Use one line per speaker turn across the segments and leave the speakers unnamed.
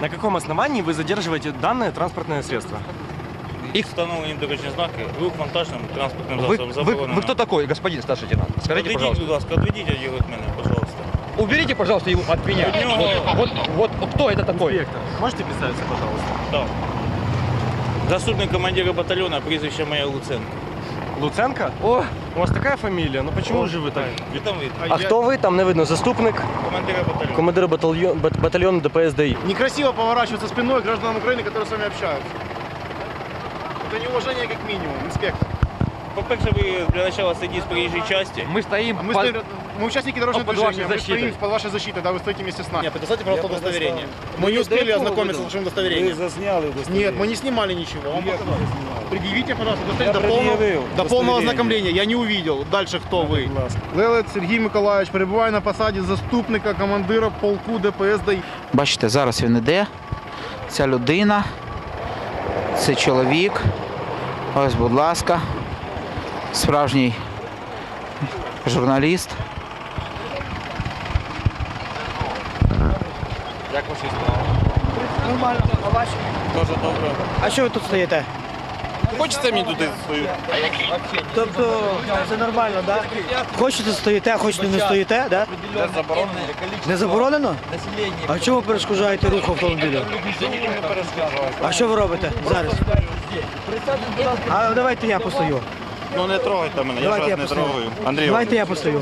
На каком основании вы задерживаете данное транспортное средство?
Их встановлені дорожні знаки, рух вантажним транспортним
Вы,
засобом
вы,
заборонено.
вы кто такой, господин старший лейтенант? Скажите,
Отведіть,
пожалуйста.
будь ласка, відведіть його від мене, пожалуйста.
Уберите, пожалуйста, его от меня.
От него.
Вот, вот, вот кто это такой?
Инспектор, можете представиться, пожалуйста?
Так. Заступник командира батальйону, прізвище моє Луценко.
Луценко?
О,
У вас такая фамилия, ну почему же вы так?
Вітам від
А хто ви? Там не видно. Заступник
командира батальйону.
командира батальйон, бат- батальйону ДПС ДАИ.
Некрасиво поворачиваться спиной к гражданам Украины, которые с вами общаются. Это неуважение как минимум, инспектор.
По-перше, ви для начала сидіть з проїжджій часті.
мы стоим
Мы,
под-
стоим- мы участники дорожного
под
движения,
вашей
мы стоим
защитой.
под вашей защитой, да, вы стоите вместе с нами.
Нет, предоставьте, пожалуйста, удостоверение.
Мы не успели ознакомиться с вашим удостоверением.
засняли
Нет, мы не снимали ничего. Вам показали. Предъявите, пожалуйста,
Я
удостоверение до полного,
предъявил
до полного
удостоверение.
ознакомления. Я не увидел. Дальше кто вы? Лелет Сергій Миколаївич перебуває на посаді заступника командира полку ДПС ДАІ.
Бачите, зараз він іде. Ця людина, це чоловік. Ось, будь ласка, справжній журналіст.
Нормально, а ваші?
Дуже добре.
А що ви тут стоїте?
Хочете мені туди свою?
Тобто це нормально, так? Да? Хочете стоїте, хочете не стоїте, да? Не заборонено? Не заборонено? А чому перешкоджаєте рух автомобіля? А що ви робите зараз? А давайте я постою.
Ну не трогайте мене,
Давайте я постою.
Андрій,
Давайте я постою.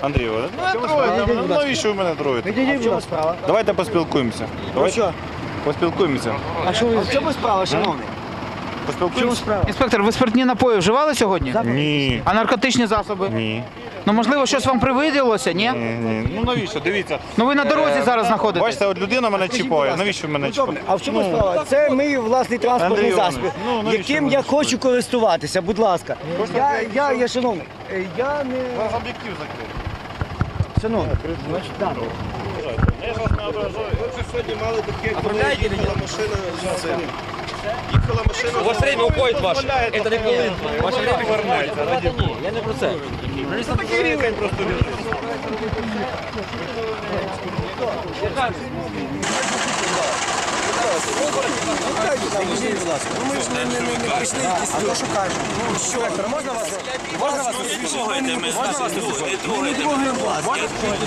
Андрій, ну не трогайте мене, ну навіщо ви мене троїте?
Відійдіть, будь ласка.
Давайте поспілкуємося.
Ну що?
Поспілкуємося.
А що ви? В чому справа, шановний? В чому
Поспілкуємося?
справа?
Інспектор, ви спиртні напої вживали сьогодні?
Ні.
А наркотичні засоби?
Ні.
Ну, можливо, щось вам привиділося, ні?
Ні, ні. Ну навіщо? Дивіться.
Ну ви на дорозі зараз знаходитесь.
Бачите, от людина мене чіпає. Навіщо мене чіпає?
А в чому справа? Це мій власний транспортний
Андрій
засіб,
Іванович, ну, навіщо
яким я хочу користуватися, будь ласка. Я, я, я, шановний, е, я не...
об'єктив закрив.
Шановний, значить, так.
Я ж вас не ображаю.
У вас время уходит ваше. Это не хвилин. Ваше время повернеться. Ради ні. Я не про це.
Такий рівень просто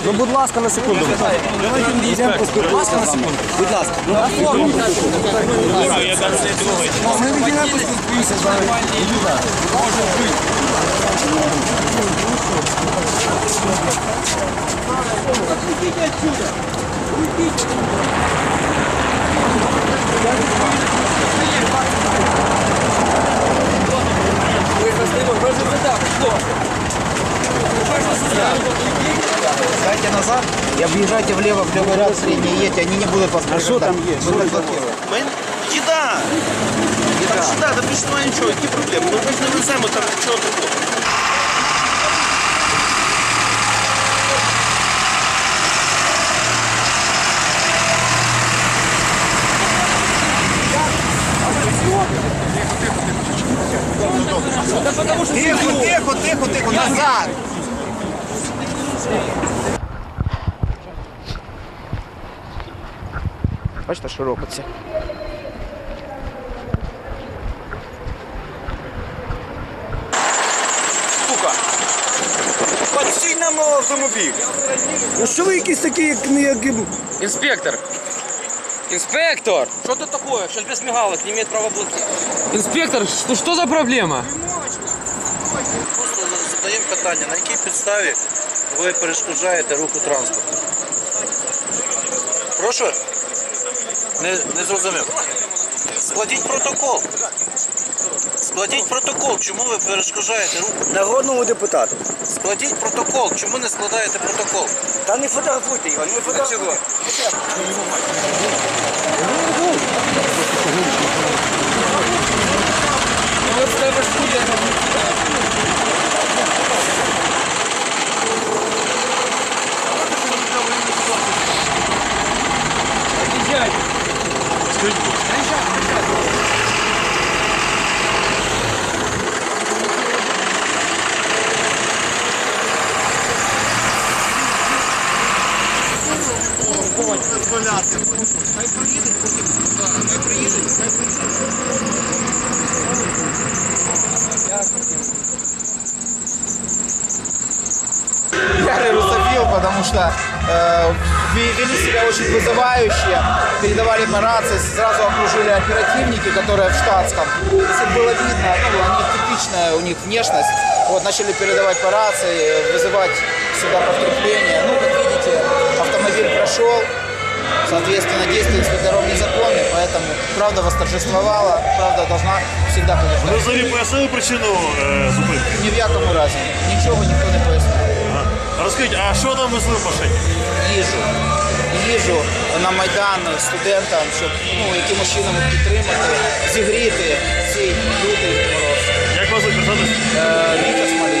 Ну, будь ласка, на секунду. Йдемо поспілкуємося на секунду. Будь ласка. Ну, на форму. Ми відійдемо поспілкуємося з вами.
Дайте назад и объезжайте влево, в левый ряд средний едьте, они не будут вас А что там есть? Будут блокировать.
Їда! Їда! Сюди, та більше немає нічого, які проблеми? Ми ж не веземо там нічого такого.
Тихо, тихо, тихо, тихо, назад!
Бачите, що робиться.
Подсій нам на автомобіль!
Ну що ви якісь такі, як як...
Инспектор! Инспектор! Что тут такое? Сейчас без мигалок не имеет права блокировать. Инспектор, что, что за проблема?
Просто задаємо питання, на якій підставі ви перешкоджаєте руху транспорту? Прошу? Не, не зрозумів. Складіть протокол. Складіть протокол, чому ви перешкоджаєте руку?
Народному депутату.
Складіть протокол, чому не складаєте протокол?
Та не фотографуйте його, не фотографуйте.
Чого?
Ярый русофил, потому что э, ве- вели себя очень вызывающе, передавали по рации, сразу окружили оперативники, которые в штатском. Если было видно, ну, они типичная у них внешность, вот, начали передавать по рации, вызывать сюда подкрепление. Ну, как видите, автомобиль прошел, соответственно, действия инспекторов незаконны, поэтому правда восторжествовала, правда должна всегда побеждать.
Взагалі пояснили причину е, зупинки?
Ні в якому разі, нічого ніхто не пояснив.
Розкажіть, а що там везли в машині?
їжу. Їжу на Майдан студентам, щоб ну, якимось чином їх підтримати, зігріти цей лютий мороз.
Як вас записати?
Е, Вітя Смолій.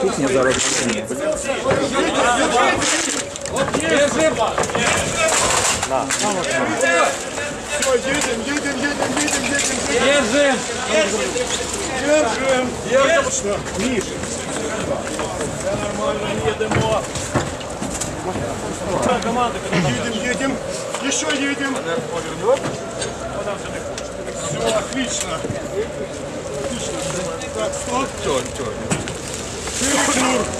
кухня зараз кухня. На. Все, едем, едем,
едем, едем,
едем. Держим. Держим. Держим. Ниже. Все нормально, едемо. Да, команда, едем, едем.
Еще едем. Все, отлично. Отлично. Так, стоп. Все, все. Büyük bir